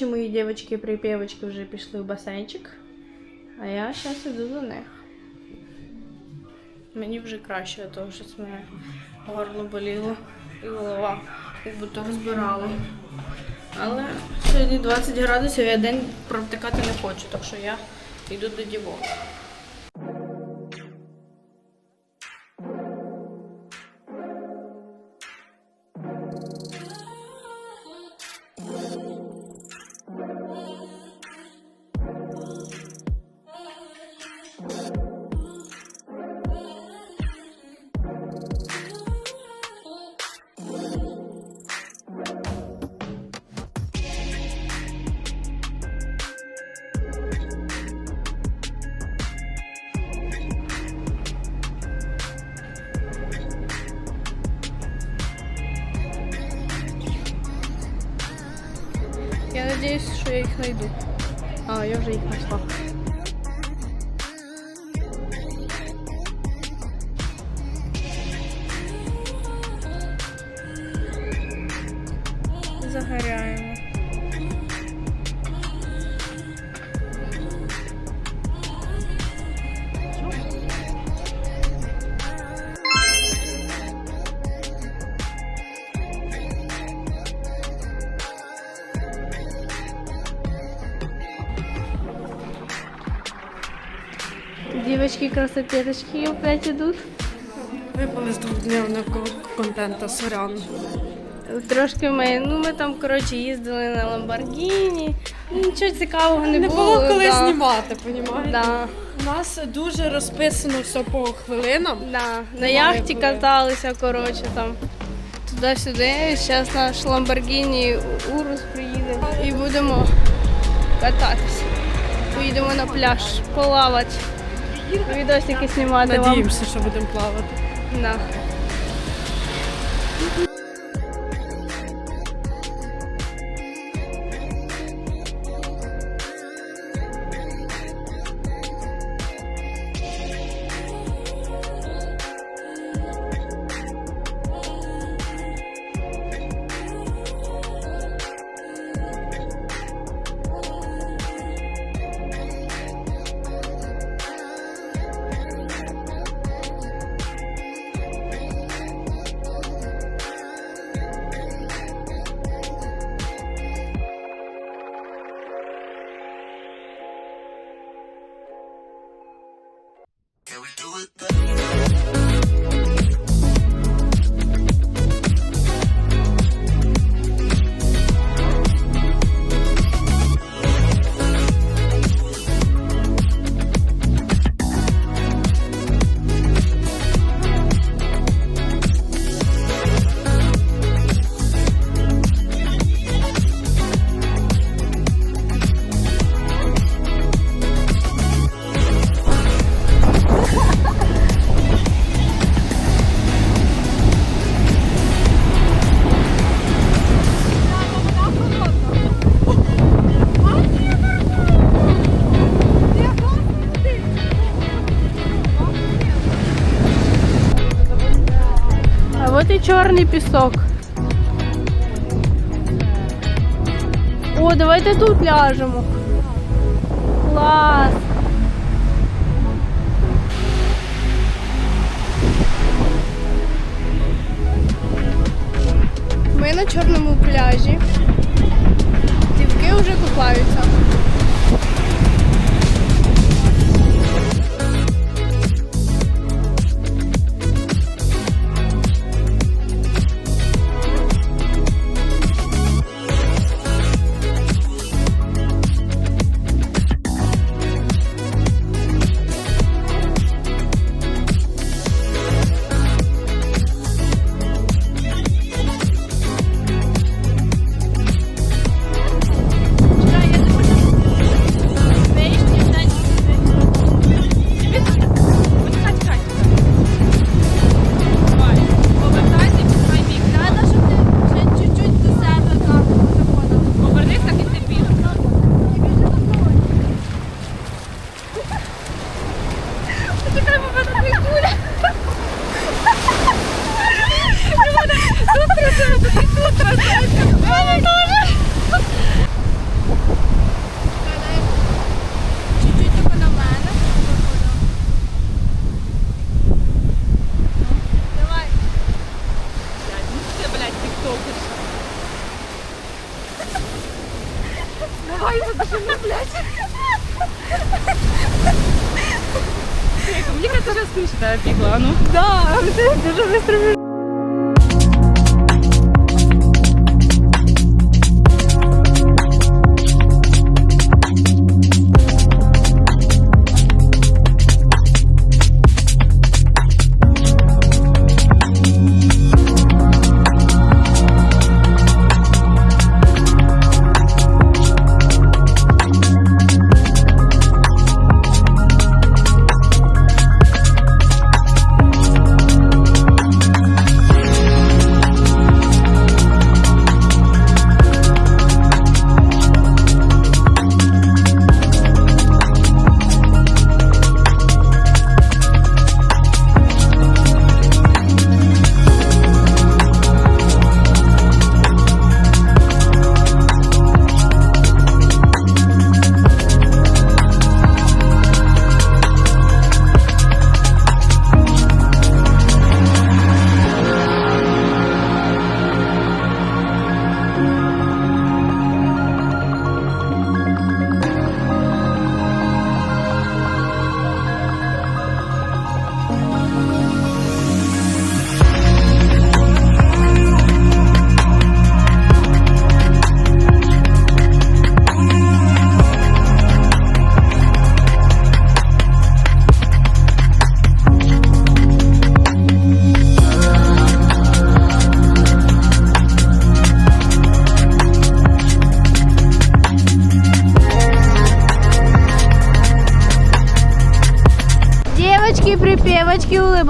коротше, мої дівчатки-припівочки вже пішли в басейнчик. А я зараз іду до них. Мені вже краще, тому що це мене горло боліло і голова як будто розбирало. Але сьогодні 20 градусів, я день провтикати не хочу, так що я йду до дівок. Загоряємо. Девочки красотеточки опять идут. Випали з двохдневного контенту, сорян. Трошки ми, ну ми там, коротше, їздили на Ламборгіні. Нічого цікавого не, Не було. було коли да. знімати, понімаєте? Да, У нас дуже розписано все по хвилинам. да. На яхті бути. каталися, коротше, там туди-сюди. Зараз наш Ламборгіні Урус приїде і будемо кататися. Поїдемо на пляж, плавати. Відосики знімати вам. Надіємося, що будемо плавати. Да. Чорний пісок. О, давайте тут ляжемо. Клас. Ми на чорному пляжі. Дівки вже купаються.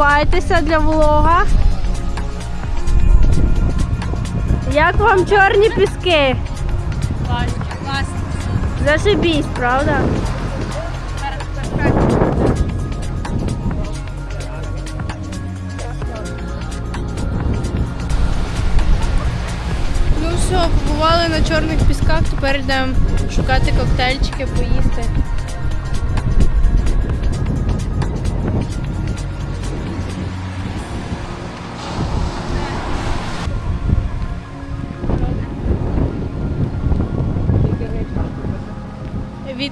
Улыбайтеся для влога. Як вам чорні піски? Зашибісь, правда? Ну все, побували на чорних пісках, тепер йдемо шукати коктейльчики, поїсти.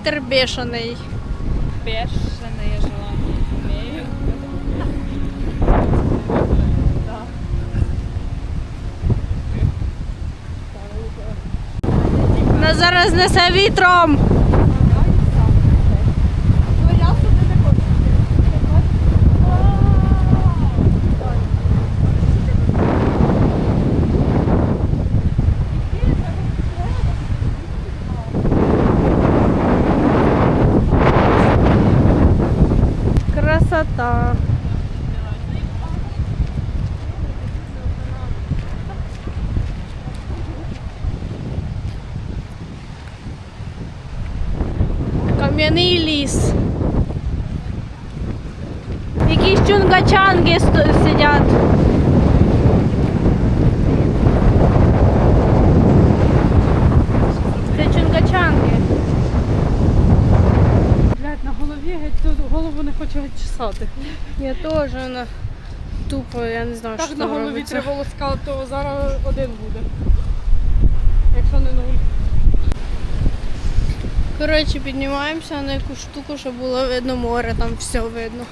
Вітер бешений. Бешене я жила. Нас зараз несе вітром. Красота. Кам'яний ліс. Якісь чунгачанги сто- сидять. Це чунгачанги. Блядь, на голові геть тут голову не хочу геть чесати. Я теж вона тупо, я не знаю, Так що на там голові робиться. три волоска, то зараз один буде. Якщо не нуль. Коротше, піднімаємося на якусь штуку, щоб було видно море, там все видно.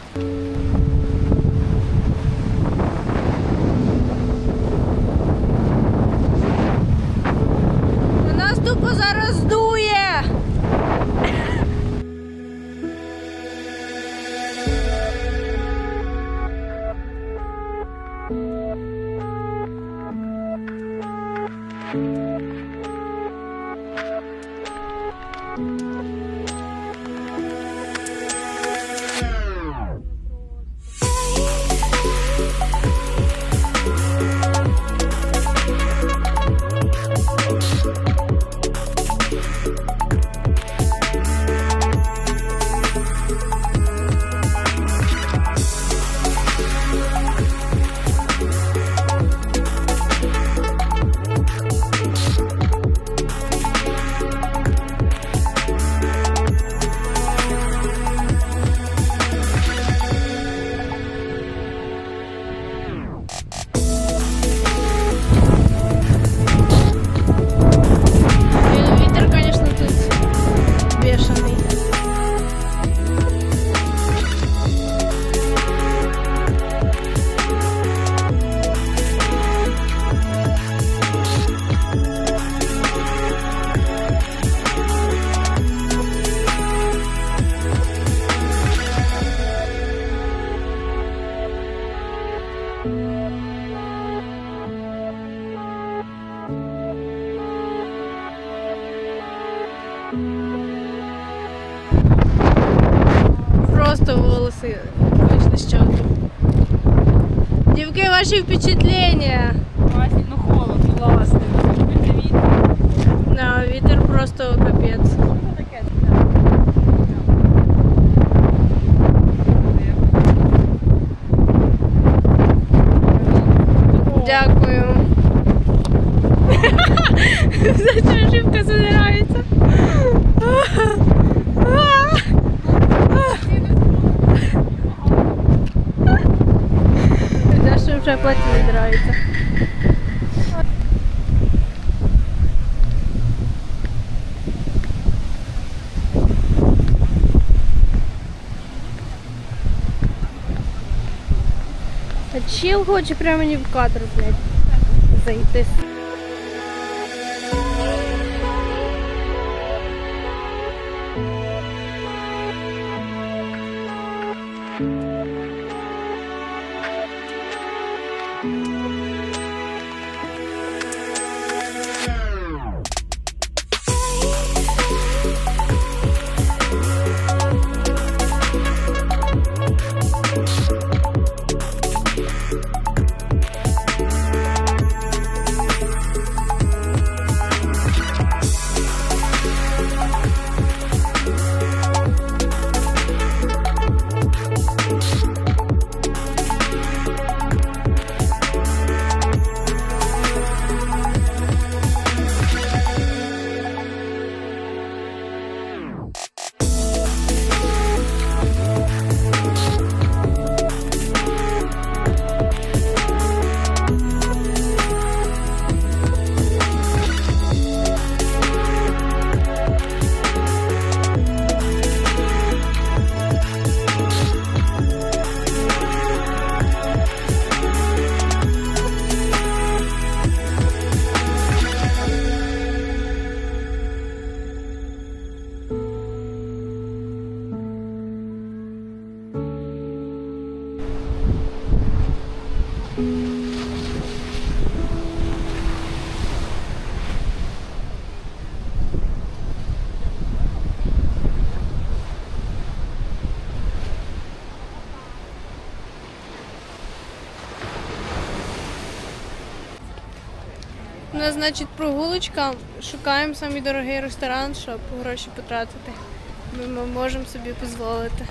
Зачем живка задирається? За що вже платі задирається? Чел хоче прямо мені в кадр, блядь, зайти. Значить, прогулочка. Шукаємо самий дорогий ресторан, щоб гроші потратити. Ми, можемо собі дозволити.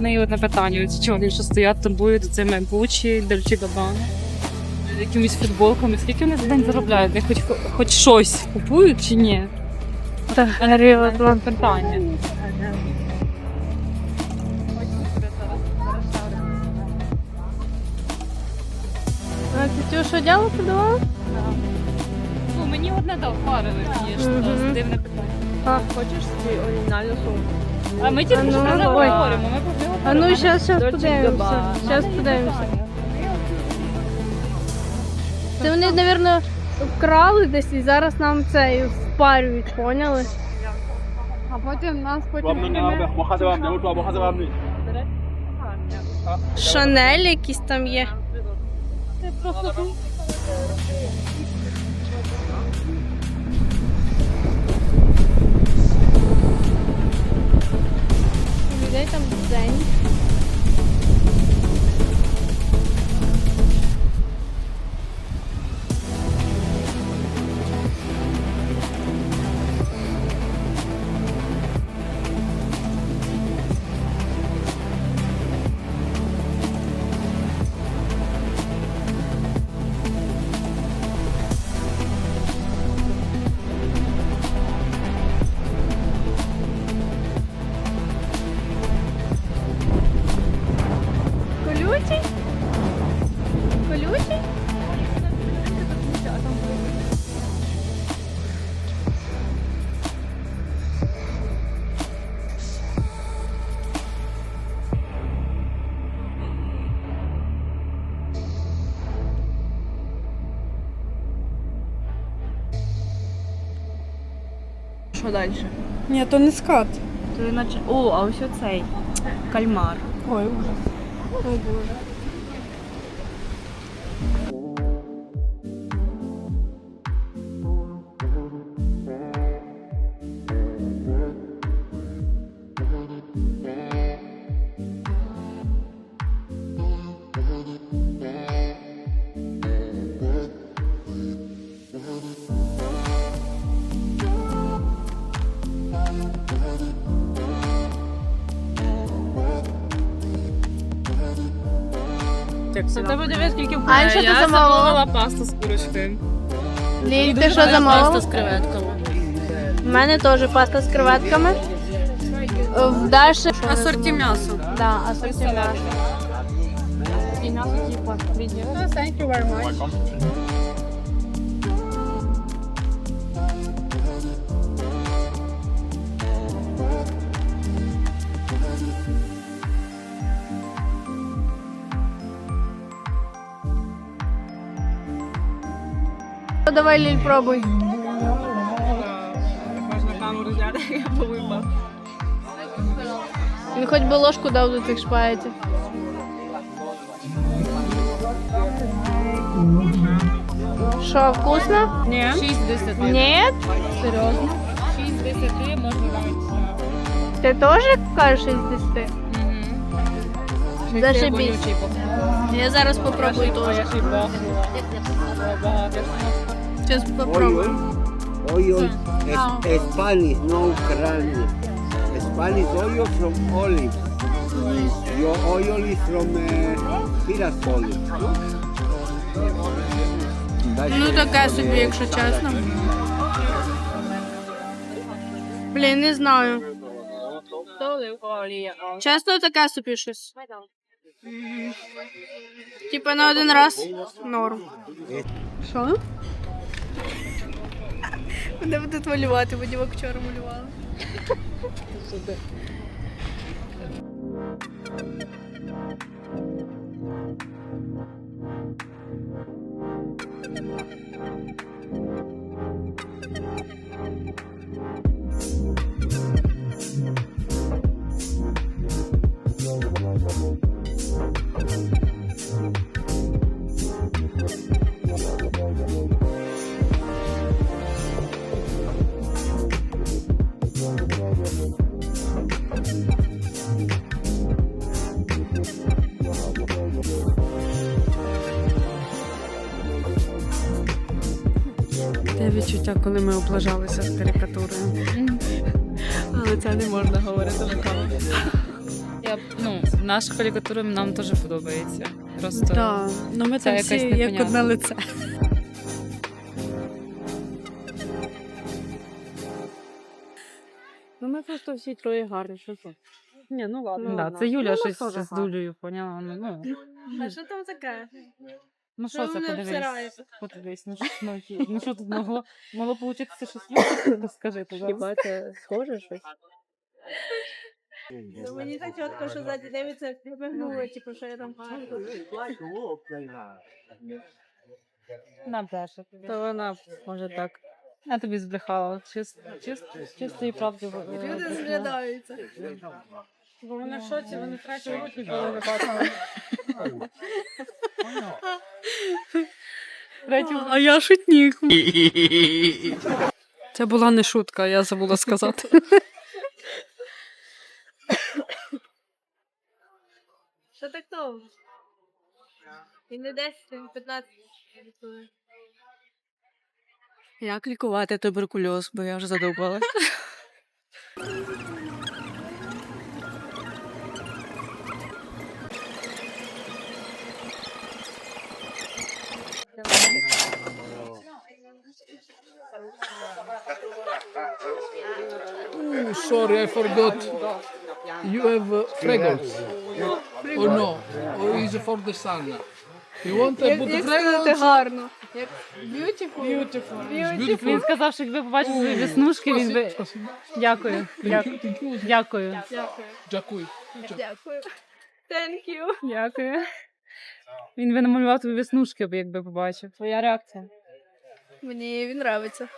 Мене є одне питання. Ось чого вони що стоять, торгують цими Гучі, Дольче Габана, якимись футболками. Скільки вони за день заробляють? Вони хоч, хоч щось купують чи ні? Так, Це питання. Ти що діло продавала? Ну, мені одне дав парили, звісно, дивне питання. Хочеш собі оригінальну сумку? А ми тільки що ну, про це говоримо. А ну, щас Dolce подивимося. Gabbana. Подивимося. Це вони, мабуть, вкрали десь і зараз нам це і впарюють, поняли? А потім нас потім. Шанель якісь там є. Це просто Людей там день. Подальше. Ні, то не скат. То іначе. О, а ось оцей. Кальмар. Ой, ужас. Ой, боже. Це тебе дивись, скільки в А що ти Я замовила? замовила пасту з курочкою. Ліль, ти що замовила? Паста з креветками. У мене теж паста з креветками. В Даші. Асорті м'ясо. Да, асорті м'ясо типу. Thank you very much. Давай, Ліль, пробуй. Він хоч би ложку дав до цих шпаєтів. Що, вкусно? Ні. 6 10. Ні? Серйозно? 6 10 можна навіть. Ти теж кажеш із 10? Зашибісь. Я зараз попробую теж. Зараз попробую. Oil, es, Spanish, no Ukrainian. Spanish oil from olives. Your oil is from uh. Ну таке собі, якщо чесно. Блін, не знаю. Чесно, таке собі щось. Типа на один раз норм. Що? Мене будуть малювати, бо дівок вчора малювали. Те відчуття, коли ми облажалися з карикатурою. Але це не можна говорити на камері. Я, ну, наша карикатура нам теж подобається. Просто Так, ну ми Це там всі як одне лице. Ну ми просто всі троє гарні, що це? Ні, ну ладно. да, ладно. це Юля Ну, щось з. Дулею, поняла? Ну, ну, А що там таке? Ну Що це подивись? Подивись, ну, що- ну, ну що тут могло, могло получитися щось лучше? Скажи, пожалуйста. це схоже щось? Ну, мені так чітко, що ззаді дивиться, прибігнуло, типу, що я там На Даша тобі. То вона може так. Я тобі збрехала. Чист, чист, чистої правди. е, Люди зглядаються. Бо вони в шоці, вони руть ніколи не бачили. А я шутник. Це була не шутка, я забула сказати. Що так довго? І не 10, він 15. Як лікувати туберкульоз, бо я вже задовбалась. Oh, sorry, I forgot. You have uh, fragrance. Or no? Or is it for the sun? You want to put Як сказати fragrance? гарно? Як beautiful? Beautiful. Beautiful. Він сказав, що якби побачив свої веснушки, він би. Дякую. Дякую. Thank you. Дякую. Дякую. Дякую. Thank you. Дякую. Він би намалював тобі веснушки, якби побачив. Твоя реакція. Мені він нравиться.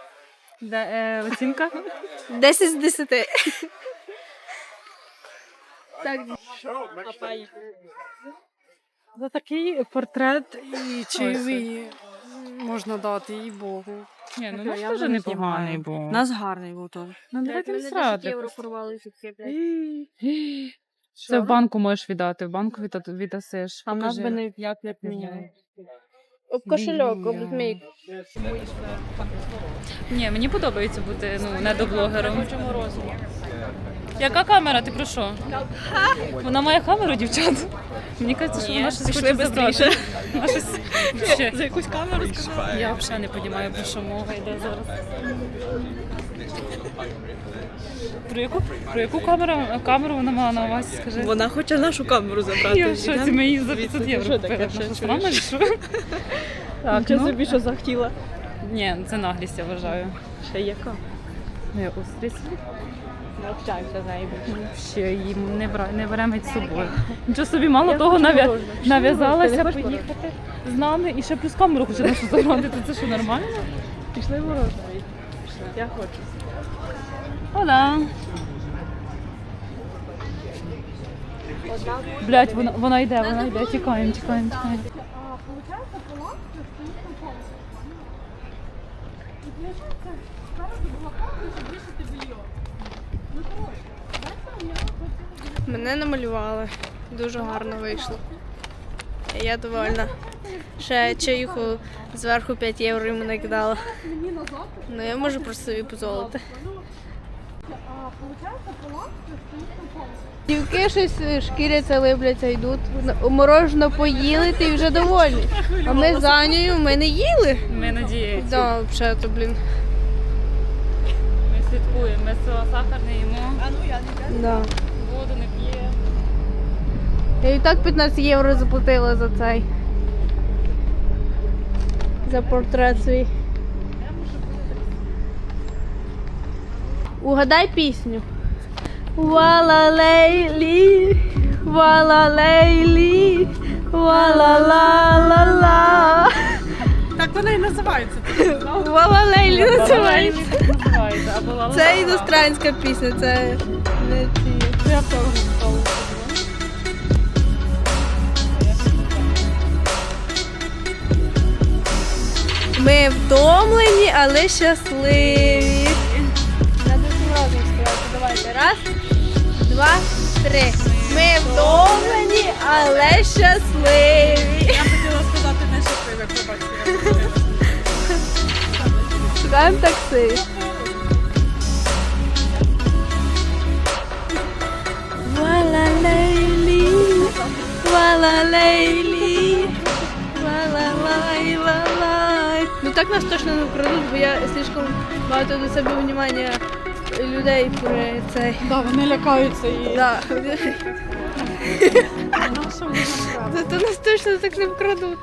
Де, е, оцінка? 10 з 10. Так, За такий портрет і чайовий можна дати, і Богу. Ні, ну Я наш теж непоганий був. Нас гарний був теж. Ну, давайте не мене 10 срати. євро порвали житки, блядь. Це в банку можеш віддати, в банку відда- віддасиш. А в нас Покажи. би не як як міняє. Об кошельок, об змій. Ні, мені подобається бути ну, недоблогером. Яка камера? Ти про що? Вона має камеру, дівчат. Мені кажеться, що вона щось хоче забрати. Вона щось За якусь камеру сказала? Я взагалі не розумію, про що мова йде зараз. Про яку, про яку камеру, камеру вона мала на увазі, скажи? Вона хоче нашу камеру забрати. Я в шоці, ми її за 500 євро Що купили. Що Наша страна, що? Так, ну. собі, що захотіла. Ні, це наглість, я вважаю. Ще яка? Ну, я устриць. Навчаємося зайбі. Ще її не, бра... не беремо з собою. Нічого собі, мало того, нав'я... нав'язалася поїхати з нами і ще плюс камеру хоче нашу забрати. То Це що нормально? Пішли мороженое. Я хочу. Ола. Блять, вона, вона йде, вона йде. Тікаємо, тікаємо, тікаємо. Мене намалювали. Дуже гарно вийшло. Я довольна. Ще чаюху зверху 5 євро йому накидала. Ну я можу просто собі дозволити. Дівки щось шкіряться, либляться, йдуть. Морожено поїли, ти вже довольний. А ми з Анею, ми не їли. Ми надіємося. Да, взагалі, то, блін. Ми слідкуємо. Ми цього сахар не їмо, А ну я не Да. воду не п'ємо. Я і так 15 євро заплатила за цей. За портрет свій. Угадай пісню. Вала лейлі, вала лейлі, вала ла ла ла. Так вона і називається. Вала лейлі називається. Це іностранська пісня, це не ці. Ми втомлені, але щасливі. Два, три. Ми втомлені, але щасливі. Я хотіла сказати не щасливе, пробачте. Шукаємо такси. Вала лейлі, вала лейлі, вала лай, валай. Ну так нас точно не вкрадуть, бо я слишком багато до себе внимання людей при цей. Да, вони лякаються її. Да. Зато нас точно так не вкрадуть.